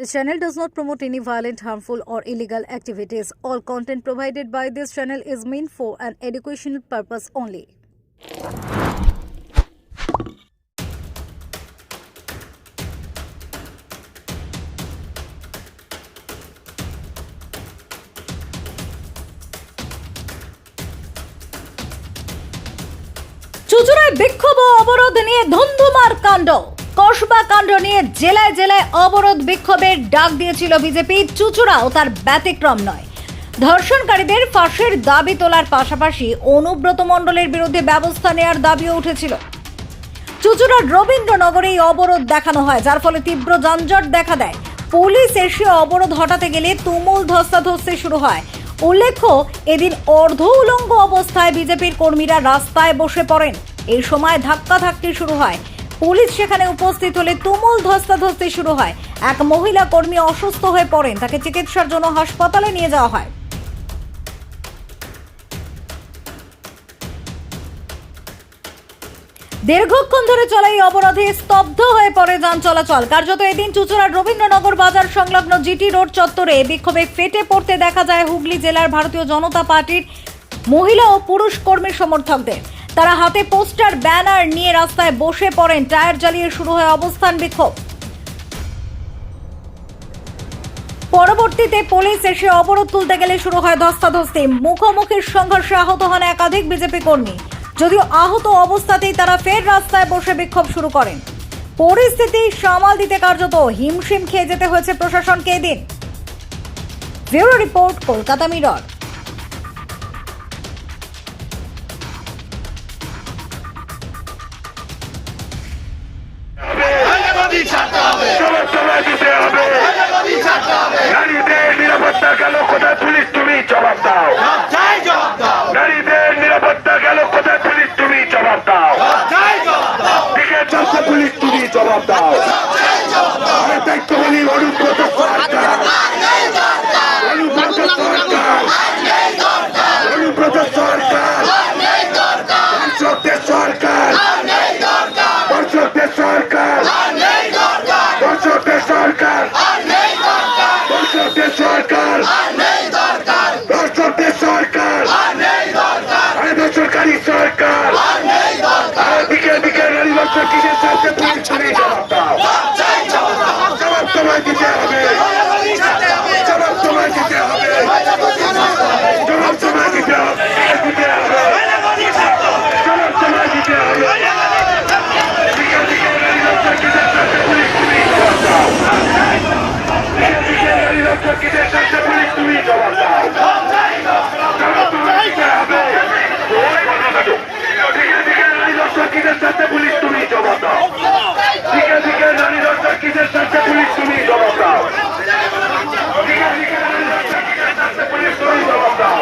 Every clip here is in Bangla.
This channel does not promote any violent, harmful, or illegal activities. All content provided by this channel is meant for an educational purpose only. চুচুড়ায় বিক্ষোভ অবরোধ নিয়ে ধুন্ধুমার কাণ্ড কসবা কাণ্ড নিয়ে জেলায় জেলায় অবরোধ বিক্ষোভের ডাক দিয়েছিল বিজেপি। চুচুড়াও তার ব্যতিক্রম নয়। ধর্ষণকারীদের ফাঁসির দাবি তোলার পাশাপাশি অনুব্রত মণ্ডলের বিরুদ্ধে ব্যবস্থা নেওয়ার দাবিও উঠেছিল। চুচুড়ার রবীন্দ্রনগরে এই অবরোধ দেখানো হয়, যার ফলে তীব্র যানজট দেখা দেয়। পুলিশ এসে অবরোধ হটাতে গেলে তুমুল ধস্তাধস্তি শুরু হয়। উল্লেখ্য, এদিন অর্ধ উলঙ্গ অবস্থায় বিজেপির কর্মীরা রাস্তায় বসে পড়েন। এই সময় ধাক্কাধাক্কি শুরু হয়। পুলিশ সেখানে উপস্থিত হলে তুমুল ধস্তাধস্তি শুরু হয়। এক মহিলা কর্মী অসুস্থ হয়ে পড়েন, তাকে চিকিৎসার জন্য হাসপাতালে নিয়ে যাওয়া হয়। দীর্ঘক্ষণ ধরে চলা এই অবরোধে স্তব্ধ হয়ে পড়ে যান চলাচল। কার্যত এদিন চুচুড়ার রবীন্দ্রনগর বাজার সংলগ্ন জিটি রোড চত্বরে বিক্ষোভে ফেটে পড়তে দেখা যায় হুগলি জেলার ভারতীয় জনতা পার্টির মহিলা ও পুরুষ কর্মী সমর্থকদের। তারা হাতে পোস্টার, ব্যানার নিয়ে রাস্তায় বসে পড়েন। টায়ার জ্বালিয়ে শুরু হয় অবস্থান বিক্ষোভ। পরবর্তীতে পুলিশ এসে অবরোধ তুলতে গেলে শুরু হয় ধস্তাধস্তি। মুখোমুখির সংঘর্ষে আহত হন একাধিক বিজেপি কর্মী। যদিও আহত অবস্থাতেই তারা ফের রাস্তায় বসে বিক্ষোভ শুরু করেন। পরিস্থিতি সামাল দিতে কার্যত হিমশিম খেয়ে যেতে হয়েছে প্রশাসনকে এদিন। Bureau report, Kolkata Mirror. সময় দিতে হবে। নারীদের নিরাপত্তা গেল কোথায় পুলিশ তুমি জবাব দাও। নারীদের নিরাপত্তা গেল কোথায় পুলিশ তুমি জবাব দাও। দিকে পুলিশ তুমি জবাব দাও আরে দায়িত্ববাহী অনুব্রত সরকার অনুব্রত সরকার অনুব্রত সরকার পঞ্চকের সরকার পঞ্চকের সরকার পঞ্চকের সরকার পঞ্চকের সরকার পঞ্চকের সরকার আরে বেসরকারি সরকার আরে দিকে দিকে নারী বছর কিসের সাথে পুলিশ তুমি জবাব দাও জবাব তোমায় দিতে হবে জবাব তোমায় দিতে হবে জবাব তোমায় দিতে হবে দিতে হবে জবাব তোমায় দিতে হবে দিকে দিকে নারী বছর কিসের সাথে পুলিশ তুমি জবাব দাও দিকে দিকে কিসের সাথে পুলিশ তুমি জবাব দাও কিসের সাথে পুলিশ তুমি জবাব দাও দিকে দিকে বছর কিসের সাথে পুলিশ তুমি জবাব দাও দিকে দিকে বছর কিসের সাথে পুলিশ তুমি জবাব দাও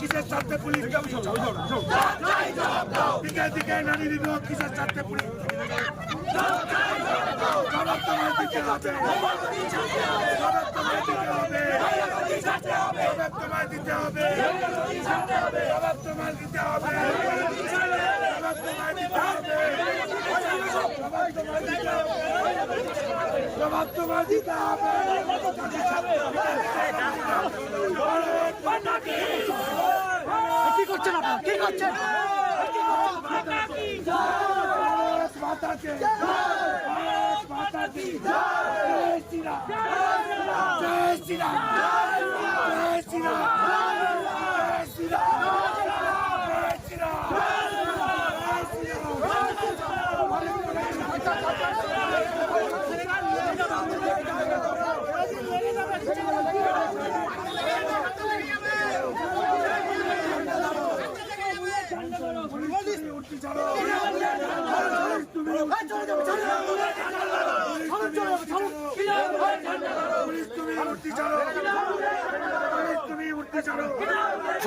কিসের সাথে পুলিশ দিকে দিকে নারী বিভাগ কিসের সাথে পুলিশ জবাব তোমায় দিতে হবে। দিতে হবে তোমায় দিতে হবে তোমায় দিতে হবে তোমায় দিতে হবে জবাব দিতে হবে কি? করছেন আপনারা কি? করছেন ভারত মাতা কে? ভারত মাতা কি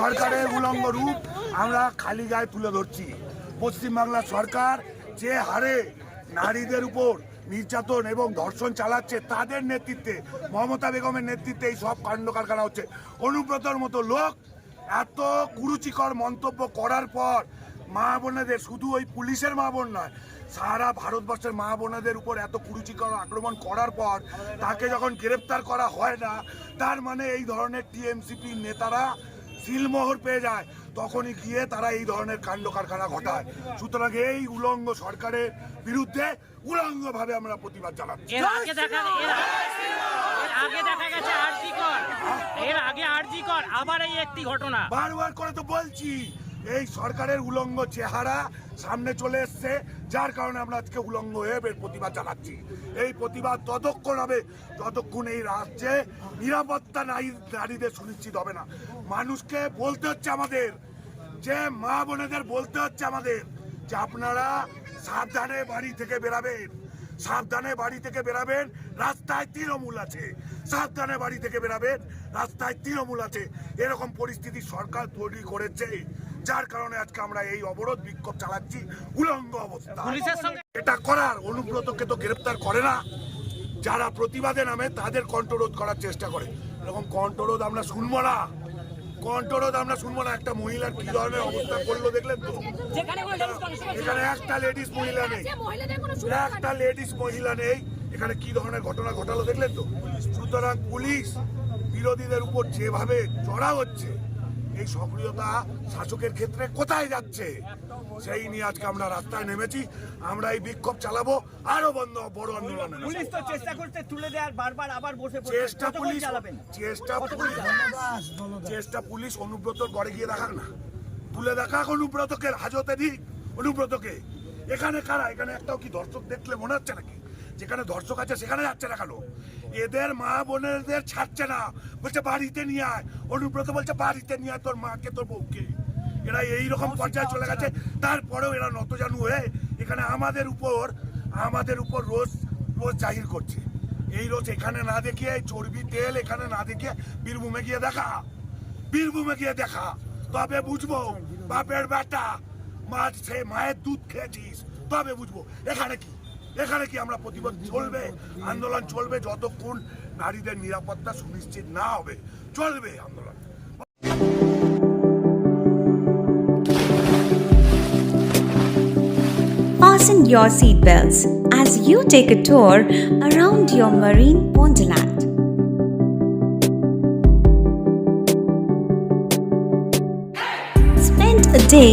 সরকারের উলঙ্গ রূপ আমরা খালি গায়ে তুলে ধরছি। পশ্চিমবাংলা সরকার যে হারে নারীদের উপর নির্যাতন এবং ধর্ষণ চালাচ্ছে, তাদের নেতৃত্বে, মমতা বেগমের নেতৃত্বে এই সব কাণ্ড কারখানা হচ্ছে। অনুব্রতর মতো লোক এত কুরুচিকর মন্তব্য করার পর মা বোনেদের শুধু ওই পুলিশের মা বোন নয়, সারা ভারতবর্ষের মা বোনেদের উপর এত কুরুচিকর আক্রমণ করার পর তাকে যখন গ্রেপ্তার করা হয় না, তার মানে এই ধরনের টিএমসিপি নেতারা সিলমোহর পেয়ে যায় তখনই গিয়ে তারা এই ধরনের কাণ্ড কারখানা ঘটায়। সুতরাং এই উলঙ্গ সরকারের বিরুদ্ধে উলঙ্গ ভাবে আমরা প্রতিবাদ জানাচ্ছি। আগে দেখা এর এর আগে দেখা গেছে আরজি কর। এর আগে আরজি কর আবার এই একটি ঘটনা। বারবার করে তো বলছি এই সরকারের উলঙ্গ চেহারা সামনে চলে এসছে, যার কারণে আমরা আজকে উলঙ্গ হয়ে এর প্রতিবাদ জানাচ্ছি। এই প্রতিবাদ ততক্ষণ হবে, যতক্ষণ এই রাজ্যে নিরাপত্তা নারী নারীদের সুনিশ্চিত হবে না। মানুষকে বলতে হচ্ছে আমাদের, যে মা বোনেদের বলতে হচ্ছে আমাদের, যে আপনারা সাবধানে বাড়ি থেকে বেরাবেন, সাবধানে বাড়ি থেকে বেরাবেন, রাস্তায় তৃণমূল আছে। সাবধানে বাড়ি থেকে বেরাবেন, রাস্তায় তৃণমূল আছে। এরকম পরিস্থিতি সরকার তৈরি করেছে। যার কারণে আজকে আমরা এই অবরোধ বিক্ষোভ চালাচ্ছি উলঙ্গ অবস্থা। এটা করার অনুব্রতকে তো গ্রেপ্তার করে না। যারা প্রতিবাদে নামে তাদের কণ্ঠরোধ করার চেষ্টা করে। এরকম কণ্ঠরোধ আমরা শুনব না। কণ্ঠরোধ আমরা শুনব না। একটা মহিলার কি ধরনের অবস্থা করল দেখলেন তো? এখানে একটা লেডিস মহিলা নেই। একটা লেডিস মহিলা নেই। এখানে কি ধরনের ঘটনা ঘটালো দেখলেন তো? সুতরাং পুলিশ বিরোধীদের উপর যেভাবে চড়া হচ্ছে এই সক্রিয়তা শাসকের ক্ষেত্রে কোথায় যাচ্ছে? সেই নিয়ে আজকে আমরা রাস্তায় নেমেছি। আমরা এই বিক্ষোভ চালাবো। আরও বন্ধ বড় আন্দোলন। পুলিশ তো চেষ্টা করছে তুলে দেওয়ার বারবার আবার বসে চেষ্টা পুলিশ চেষ্টা পুলিশ? চেষ্টা পুলিশ অনুব্রতর ঘরে গিয়ে দেখাক না। তুলে দেখাক অনুব্রতকে হাজতে দিক অনুব্রতকে। এখানে কারা? এখানে একটাও কি দর্শক দেখলে মনে হচ্ছে নাকি? যেখানে দর্শক আছে সেখানে যাচ্ছে না কেন? এদের মা বোনেদের ছাড়ছে না। বলছে বাড়িতে নিয়ে আয়। অনুব্রত বলছে বাড়িতে নিয়ে আয় তোর মাকে তোর বউকে। এরা এই রকম পর্যায়ে চলে গেছে। তারপরেও এরা নতজানু হয়ে এখানে আমাদের উপর আমাদের উপর রোজ রোজ জাহির করছে। এই রোজ এখানে না দেখিয়ে এই চর্বি তেল এখানে না দেখিয়ে বীরভূমে গিয়ে দেখা। বীরভূমে গিয়ে দেখা। তবে বুঝব বাপের বেটা মা সে মায়ের দুধ খেয়েছিস। তবে বুঝব। এখানে কি? এখানে কি আমরা প্রতিবাদ চলবে আন্দোলন চলবে যতক্ষণ নারীদের নিরাপত্তা সুনিশ্চিত না হবে চলবে আন্দোলন Fasten your seatbelts as you take a tour around your marine wonderland. Spend a day